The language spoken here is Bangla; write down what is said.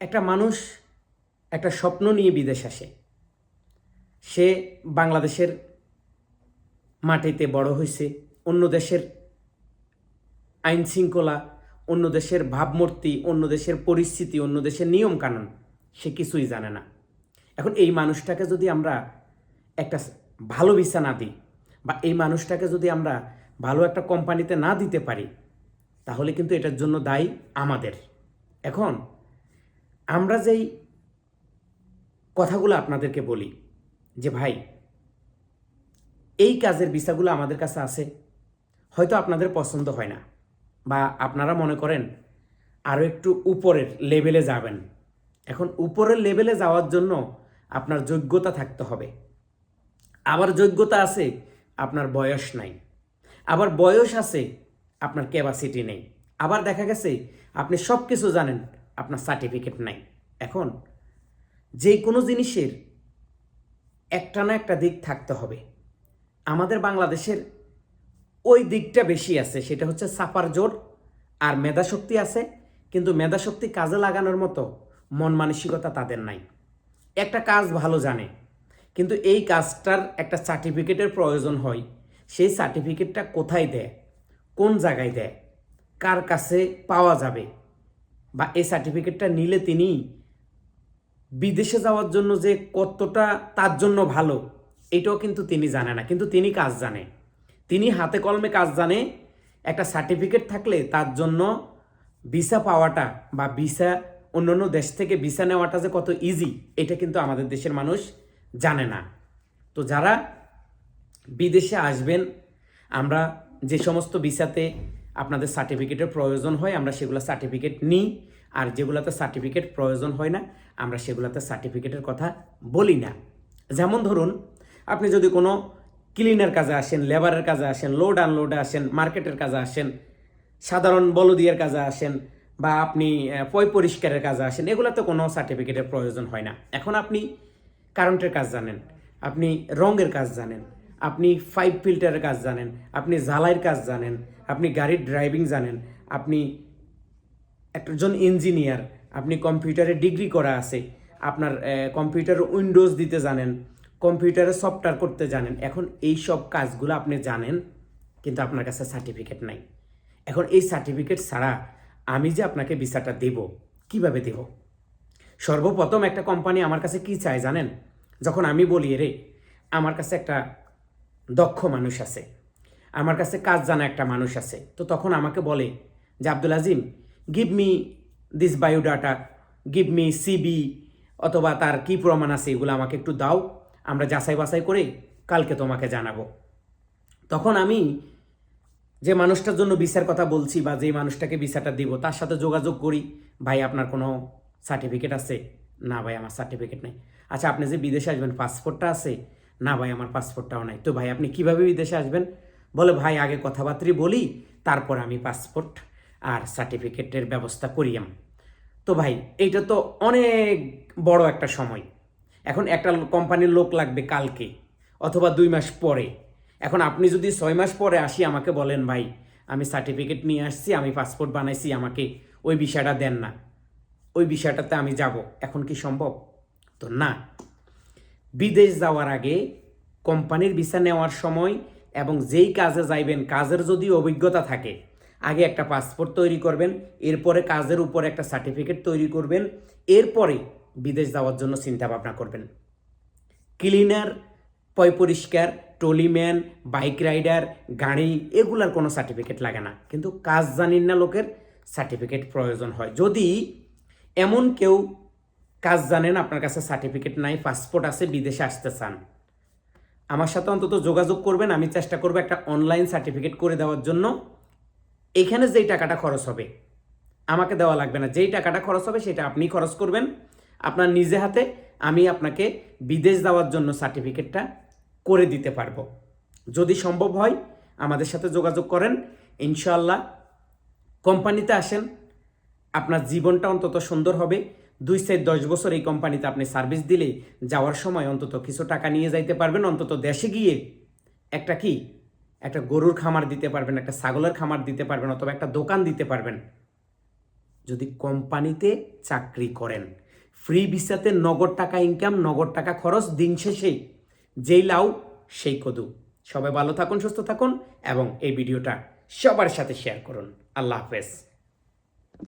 একটা মানুষ একটা স্বপ্ন নিয়ে বিদেশ আসে। সে বাংলাদেশের মাটিতে বড় হয়েছে অন্য দেশের আইন শৃঙ্খলা, অন্য দেশের ভাবমূর্তি, অন্য দেশের পরিস্থিতি, অন্য দেশের নিয়ম কানুন সে কিছুই জানে না। এখন এই মানুষটাকে যদি আমরা একটা ভালো ভিসা না দিই বা এই মানুষটাকে যদি আমরা ভালো একটা কোম্পানিতে না দিতে পারি, তাহলে কিন্তু এটার জন্য দায়ী আমাদের। এখন আমরা যেই কথাগুলো আপনাদেরকে বলি, যে ভাই, এই কাজের ভিসাগুলো আমাদের কাছে আছে, হয়তো আপনাদের পছন্দ হয় না বা আপনারা মনে করেন আরও একটু উপরের লেভেলে যাবেন। এখন উপরের লেভেলে যাওয়ার জন্য আপনার যোগ্যতা থাকতে হবে। আবার যোগ্যতা আছে, আপনার বয়স নাই। আবার বয়স আছে, আপনার ক্যাপাসিটি নেই। আবার দেখা গেছে, আপনি সব কিছু জানেন আপনার সার্টিফিকেট নাই। এখন যে কোনো জিনিসের একটা না একটা দিক থাকতে হবে। আমাদের বাংলাদেশের ওই দিকটা বেশি আছে, সেটা হচ্ছে সাপার জোর আর মেধাশক্তি আছে, কিন্তু মেধাশক্তি কাজে লাগানোর মতো মন মানসিকতা তাদের নাই। একটা কাজ ভালো জানে, কিন্তু এই কাজটার একটা সার্টিফিকেটের প্রয়োজন হয়। সেই সার্টিফিকেটটা কোথায় দেয়? কোন জায়গায় দেয়? কার কাছে পাওয়া যাবে? বা এই সার্টিফিকেটটা নিলে তিনি বিদেশে যাওয়ার জন্য যে কতটা তার জন্য ভালো, এটাও কিন্তু তিনি জানে না। কিন্তু তিনি কাজ জানে। তিনি হাতে কলমে কাজ জানে। একটা সার্টিফিকেট থাকলে তার জন্য ভিসা পাওয়াটা বা ভিসা অন্যান্য দেশ থেকে ভিসা নেওয়াটা যে কত ইজি এটা কিন্তু আমাদের দেশের মানুষ জানে না। তো যারা বিদেশে আসবেন, আমরা যে সমস্ত ভিসাতে আপনাদের সার্টিফিকেটের প্রয়োজন হয়, আমরা সেগুলো সার্টিফিকেট নিই। আর যেগুলোতে সার্টিফিকেট প্রয়োজন হয় না, আমরা সেগুলোতে সার্টিফিকেটের কথা বলি না। যেমন ধরুন, আপনি যদি কোনো ক্লিনার কাজে আসেন লেবারের কাজে আসেন লোড আনলোডে আসেন মার্কেটের কাজে আসেন, সাধারণ বলদিয়ার কাজে আসেন, বা আপনি পয় পরিষ্কারের কাজে আসেন, এগুলোতে কোনো সার্টিফিকেটের প্রয়োজন হয় না। এখন আপনি কারেন্টের কাজ জানেন, আপনি রঙের কাজ জানেন আপনি ফাইভ ফিল্টারের কাজ জানেন, আপনি জ্বালাইয়ের কাজ জানেন, আপনি গাড়ির ড্রাইভিং জানেন, আপনি একজন ইঞ্জিনিয়ার আপনি কম্পিউটারে ডিগ্রি করা আছে, আপনার কম্পিউটারে উইন্ডোজ দিতে জানেন কম্পিউটারে সফটওয়্যার করতে জানেন, এখন এই সব কাজগুলো আপনি জানেন, কিন্তু আপনার কাছে সার্টিফিকেট নাই। এখন এই সার্টিফিকেট ছাড়া আমি যে আপনাকে ভিসাটা দেব, কীভাবে দেব? সর্বপ্রথম একটা কোম্পানি আমার কাছে কি চায় জানেন? যখন আমি বলি রে আমার কাছে একটা দক্ষ মানুষ আছে। আমার কাছে কাজ জানা একটা মানুষ আছে। তো তখন আমাকে বলে যে, Abdul Azim give me this biodata give me CV অথবা তার কি প্রমাণ আছে এগুলো আমাকে একটু দাও। আমরা যাচাই বাছাই করে কালকে তোমাকে জানাব। তখন আমি যে মানুষটার জন্য বিচার কথা বলছি বা যে মানুষটাকে বিচারটা দিব, তার সাথে যোগাযোগ করি, ভাই, আপনার কোনো সার্টিফিকেট আছে? না ভাই, আমার সার্টিফিকেট নেই। আচ্ছা আপনি যে বিদেশে আসবেন পাসপোর্টটা আছে না ভাই, আমার পাসপোর্টটাও নাই। তো ভাই, আপনি কীভাবে বিদেশে আসবেন? বলে, ভাই, আগে কথাবার্তা বলি, তারপর আমি পাসপোর্ট আর সার্টিফিকেটের ব্যবস্থা করিয়াম তো ভাই, এইটা তো অনেক বড় একটা সময়। এখন একটা কোম্পানির লোক লাগবে কালকে অথবা দুই মাস পরে। এখন আপনি যদি ছয় মাস পরে আসি, আমাকে বলেন, ভাই, আমি সার্টিফিকেট নিয়ে আসছি, আমি পাসপোর্ট বানাইছি, আমাকে ওই বিষয়টা দেন না। ওই বিষয়টাতে আমি যাব। এখন কি সম্ভব? তো না। বিদেশ যাওয়ার আগে কোম্পানির ভিসা নেওয়ার সময় এবং যেই কাজে যাইবেন, কাজের যদি অভিজ্ঞতা থাকে, আগে একটা পাসপোর্ট তৈরি করবেন, এরপরে কাজের উপরে একটা সার্টিফিকেট তৈরি করবেন, এরপরে বিদেশ যাওয়ার জন্য চিন্তা ভাবনা করবেন। ক্লিনার, পয় পরিষ্কার, টলিম্যান, বাইক রাইডার, গাড়ি, এগুলার কোনো সার্টিফিকেট লাগে না। কিন্তু কাজ জানিন না লোকের সার্টিফিকেট প্রয়োজন হয়। যদি এমন কেউ কাজ জানেন, আপনার কাছে সার্টিফিকেট নাই পাসপোর্ট আছে, বিদেশে আসতে চান। আমার সাথে অন্তত যোগাযোগ করবেন, আমি চেষ্টা করব একটা অনলাইন সার্টিফিকেট করে দেওয়ার জন্য। এখানে যেই টাকাটা খরচ হবে, আমাকে দেওয়া লাগবে না। যেই টাকাটা খরচ হবে, সেটা আপনি খরচ করবেন। আপনার নিজে হাতে আমি আপনাকে বিদেশ যাওয়ার জন্য সার্টিফিকেটটা করে দিতে পারব। যদি সম্ভব হয়, আমাদের সাথে যোগাযোগ করেন। ইনশাল্লাহ কোম্পানিতে আসেন। আপনার জীবনটা অন্তত সুন্দর হবে। দুই সাইড দশ বছর এই কোম্পানিতে আপনি সার্ভিস দিলে যাওয়ার সময় অন্তত কিছু টাকা নিয়ে যাইতে পারবেন, অন্তত দেশে গিয়ে একটা কি? একটা গরুর খামার দিতে পারবেন, একটা ছাগলের খামার দিতে পারবেন অথবা একটা দোকান দিতে পারবেন। যদি কোম্পানিতে চাকরি করেন, ফ্রি ভিসাতে নগদ টাকা ইনকাম নগদ টাকা খরচ, দিন শেষে যেই লাউ, সেই কদু। সবাই ভালো থাকুন, সুস্থ থাকুন এবং এই ভিডিওটা সবার সাথে শেয়ার করুন। আল্লাহ হাফেজ।